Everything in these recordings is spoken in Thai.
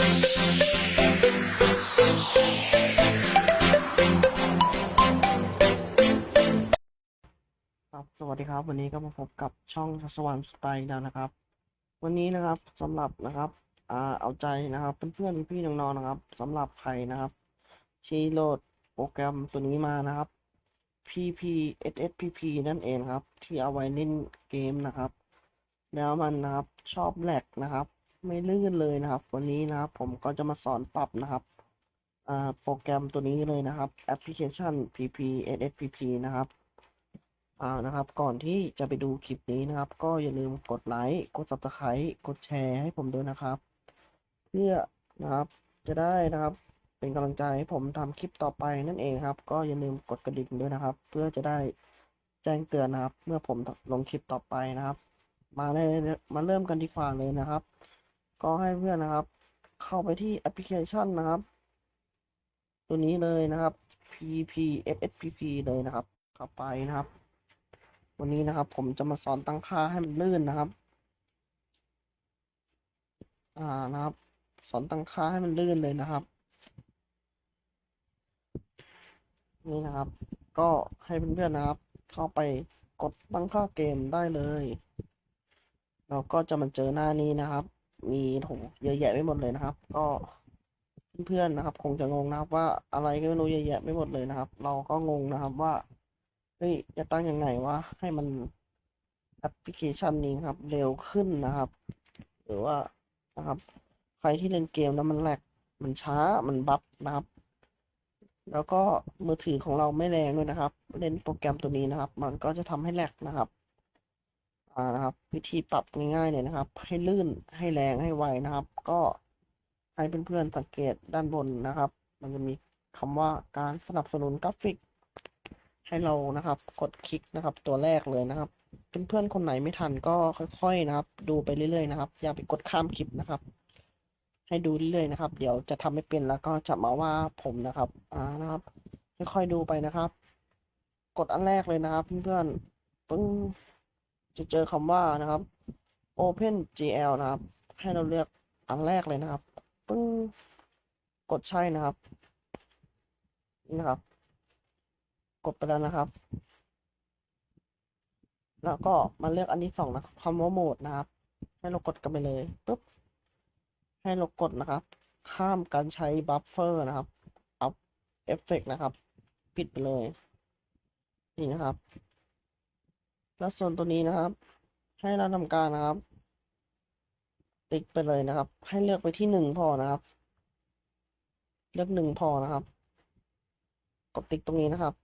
ครับสวัสดีครับ วันนี้ก็มาพบกับช่องทัศวรรณสไตล์แล้วนะครับ วันนี้นะครับสำหรับนะครับอ่าเอาใจนะครับเพื่อนๆพี่น้องๆนะครับสำหรับใครนะครับที่โหลดโปรแกรมตัวนี้มานะครับ PPSSPP นั่นเองครับ ที่เอาไว้เล่นเกมนะครับ แล้วมันนะครับชอบแหลกนะครับ ไม่ลื่นเลยนะครับ วันนี้นะครับผมก็จะมาสอนปรับนะครับโปรแกรมตัวนี้เลยนะครับแอปพลิเคชัน PPSSPP นะครับอ่านะครับ ก่อนที่จะไปดูคลิปนี้นะครับ ก็อย่าลืมกดไลค์กด subscribe กดแชร์ให้ผมด้วยนะครับ เพื่อนะครับจะได้นะครับเป็นกำลังใจให้ผมทำคลิปต่อไปนั่นเองครับ ก็อย่าลืมกดกระดิ่งด้วยนะครับ เพื่อจะได้แจ้งเตือนนะครับ เมื่อผมลงคลิปต่อไปนะครับ มาเลยมาเริ่มกันดีกว่าเลยนะครับ ก็ให้เพื่อนนะครับ เข้าไปที่แอปพลิเคชันนะครับ ตัวนี้เลยนะครับ PPSSPP เลยนะครับเข้าไปนะครับ วันนี้นะครับ ผมจะมาสอนตั้งค่าให้มันลื่นนะครับ อ่านะครับ สอนตั้งค่าให้มันลื่นเลยนะครับ นี่นะครับ ก็ให้เพื่อนๆนะครับ เข้าไปกดตั้งค่าเกมได้เลยเราก็จะมาเจอหน้านี้นะครับ มีโหเยอะแยะไปหมดเลยนะครับ ก็เพื่อนๆนะครับ คงจะงงนะครับ ว่าอะไรก็ไม่รู้เยอะแยะไปหมดเลยนะครับ เราก็งงนะครับว่าเฮ้ยจะตั้งยังไงวะให้มันแอปพลิเคชันนี้ครับ เร็วขึ้นนะครับ หรือว่านะครับ ใครที่เล่นเกมแล้วมันแหลกมันช้ามันบั๊กนะครับ แล้วก็มือถือของเราไม่แรงด้วยนะครับ เล่นโปรแกรมตัวนี้นะครับ มันก็จะทำให้แหลกนะครับ อ่านะครับ วิธีปรับง่ายๆเลยนะครับ ให้ลื่นให้แรงให้ไวนะครับ ก็ให้เพื่อนๆสังเกตด้านบนนะครับ มันจะมีคำว่าการสนับสนุนกราฟิก ให้เรานะครับ กดคลิกนะครับ ตัวแรกเลยนะครับเพื่อนๆคนไหนไม่ทันก็ค่อย ๆนะครับ ดูไปเรื่อยๆนะครับ อย่าไปกดข้ามคลิปนะครับให้ดูเรื่อยๆนะครับ เดี๋ยวจะทำไม่เป็นแล้วก็จะมาว่าผมนะครับ อ่านะครับ ค่อยๆดูไปนะครับ กดอันแรกเลยนะครับ เพื่อนๆปึ้ง จะเจอคำว่านะครับ Open GL นะครับ ให้เราเลือกอันแรกเลยนะครับปึ้งกดใช่นะครับนี่นะครับ กดไปแล้วนะครับ แล้วก็มาเลือกอันที่สองนะครับคำว่าโหมดนะครับ ให้เรากดกันไปเลยปุ๊บให้เรากดนะครับ ข้ามการใช้บัฟเฟอร์นะครับอัพเอฟเฟกนะครับ ปิดไปเลย นี่นะครับ แล้วส่วนตัวนี้นะครับ ให้เราทำการนะครับ ติ๊กไปเลยนะครับ ให้เลือกไปที่หนึ่งพอนะครับ เลือกหนึ่งพอนะครับ กดติ๊กตรงนี้นะครับ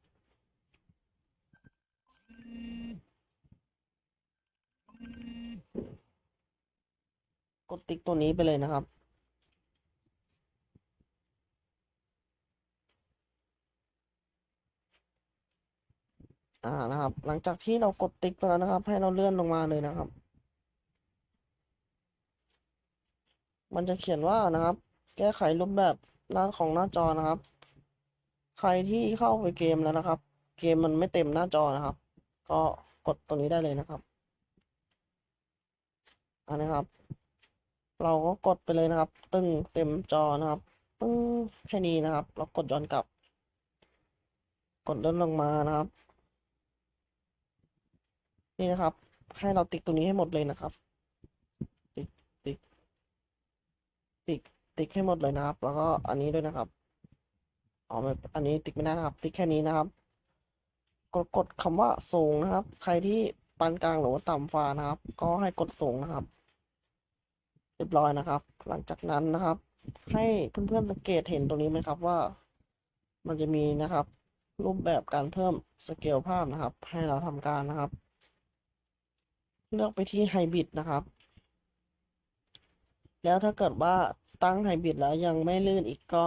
กดติ๊กตัวนี้ไปเลยนะครับ อ่านะครับ หลังจากที่เรากดติ๊กไปแล้วนะครับ ให้เราเลื่อนลงมาเลยนะครับ มันจะเขียนว่านะครับ แก้ไขรูปแบบหน้าของหน้าจอนะครับ ใครที่เข้าไปเกมแล้วนะครับ เกมมันไม่เต็มหน้าจอนะครับ ก็กดตรงนี้ได้เลยนะครับอันนะครับ เราก็กดไปเลยนะครับ ตึ้งเต็มจอนะครับปึ้งแค่นี้นะครับ เรากดย้อนกลับ กดเลื่อนลงมานะครับ นี่นะครับ ให้เราติ๊กตรงนี้ให้หมดเลยนะครับ ติ๊กติ๊กติ๊กติ๊กให้หมดเลยนะครับ แล้วก็อันนี้ด้วยนะครับอ๋อไม่อันนี้ติ๊กไม่ได้นะครับ ติ๊กแค่นี้นะครับกดกดคำว่าสูงนะครับ ใครที่ปานกลางหรือว่าต่ำฟ้านะครับ ก็ให้กดสูงนะครับ เรียบร้อยนะครับ หลังจากนั้นนะครับ ให้เพื่อนๆสังเกตเห็นตรงนี้ไหมครับว่า มันจะมีนะครับ รูปแบบการเพิ่มสเกลภาพนะครับ ให้เราทำการนะครับ เลือกไปที่ไฮบริดนะครับ แล้วถ้าเกิดว่าตั้งไฮบริดแล้วยังไม่ลื่นอีกก็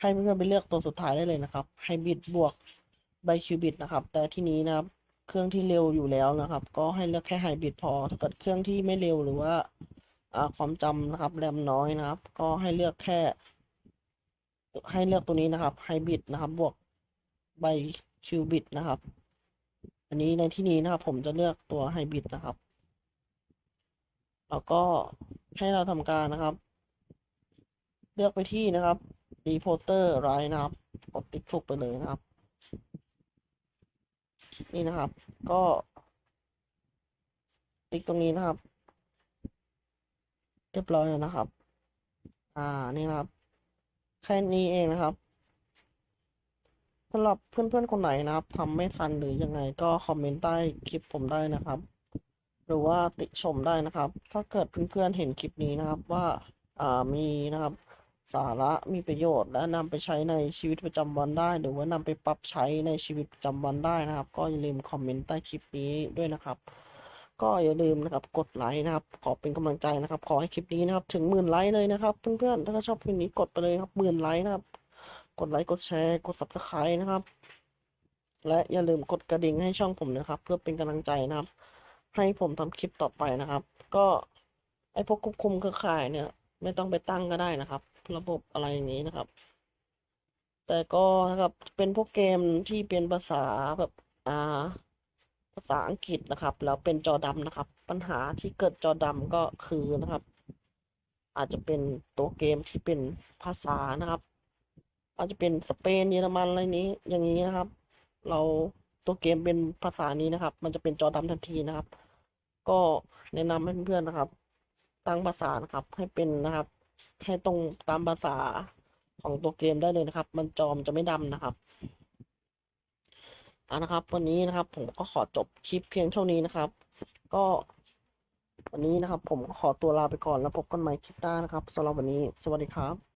ให้เพื่อนๆไปเลือกตัวสุดท้ายได้เลยนะครับไฮบริดบวกไบคิวบิตนะครับ แต่ที่นี้นะครับเครื่องที่เร็วอยู่แล้วนะครับ ก็ให้เลือกแค่ไฮบริดพอ ถ้าเกิดเครื่องที่ไม่เร็วหรือว่าความจำนะครับแรมน้อยนะครับ ก็ให้เลือกแค่ ให้เลือกตัวนี้นะครับไฮบริดนะครับ บวกไบคิวบิตนะครับ อันนี้ในที่นี้นะครับ ผมจะเลือกตัวไฮบริดนะครับ แล้วก็ให้เราทำการนะครับ เลือกไปที่นะครับ Reporter Right นะครับ กดติ๊กถูกไปเลยนะครับ นี่นะครับ ก็ติ๊กตรงนี้นะครับ เรียบร้อยแล้วนะครับ อ่า นี่นะครับ แค่นี้เองนะครับ สำหรับเพื่อนๆคนไหนนะครับทำไม่ทันหรือยังไงก็คอมเมนต์ใต้คลิปผมได้นะครับ หรือว่าติชมได้นะครับ ถ้าเกิดเพื่อนๆเห็นคลิปนี้นะครับว่าอ่ามีนะครับ สาระมีประโยชน์ และนำไปใช้ในชีวิตประจำวันได้ หรือว่านำไปปรับใช้ในชีวิตประจำวันได้นะครับ ก็อย่าลืมคอมเมนต์ใต้คลิปนี้ด้วยนะครับก็อย่าลืมนะครับกดไลค์นะครับ ขอเป็นกำลังใจนะครับ ขอให้คลิปนี้นะครับ ถึงหมื่นไลค์เลยนะครับ เพื่อนๆถ้าชอบคลิปนี้กดไปเลยครับหมื่นไลค์นะครับ กดไลค์กดแชร์กด subscribe นะครับ และอย่าลืมกดกระดิ่งให้ช่องผมนะครับ เพื่อเป็นกำลังใจนะครับ ให้ผมทำคลิปต่อไปนะครับ ก็ไอพวกควบคุมเครือข่ายเนี่ย ไม่ต้องไปตั้งก็ได้นะครับ ระบบอะไรอย่างนี้นะครับ แต่ก็นะครับเป็นพวกเกมที่เป็นภาษาแบบอ่าภาษาอังกฤษนะครับ แล้วเป็นจอดำนะครับ ปัญหาที่เกิดจอดำก็คือนะครับ อาจจะเป็นตัวเกมที่เป็นภาษานะครับ อาจจะเป็นสเปนเยอรมันอะไรนี้อย่างนี้นะครับ เราตัวเกมเป็นภาษานี้นะครับ มันจะเป็นจอดำทันทีนะครับ ก็แนะนำให้เพื่อนๆนะครับ ตั้งภาษานะครับให้เป็นนะครับให้ตรงตามภาษาของตัวเกมได้เลยนะครับ มันจอมจะไม่ดำนะครับอ่านะครับ วันนี้นะครับ ผมก็ขอจบคลิปเพียงเท่านี้นะครับ ก็ วันนี้นะครับ ผมขอตัวลาไปก่อนแล้วพบกันใหม่คลิปหน้านะครับสำหรับวันนี้ สวัสดีครับ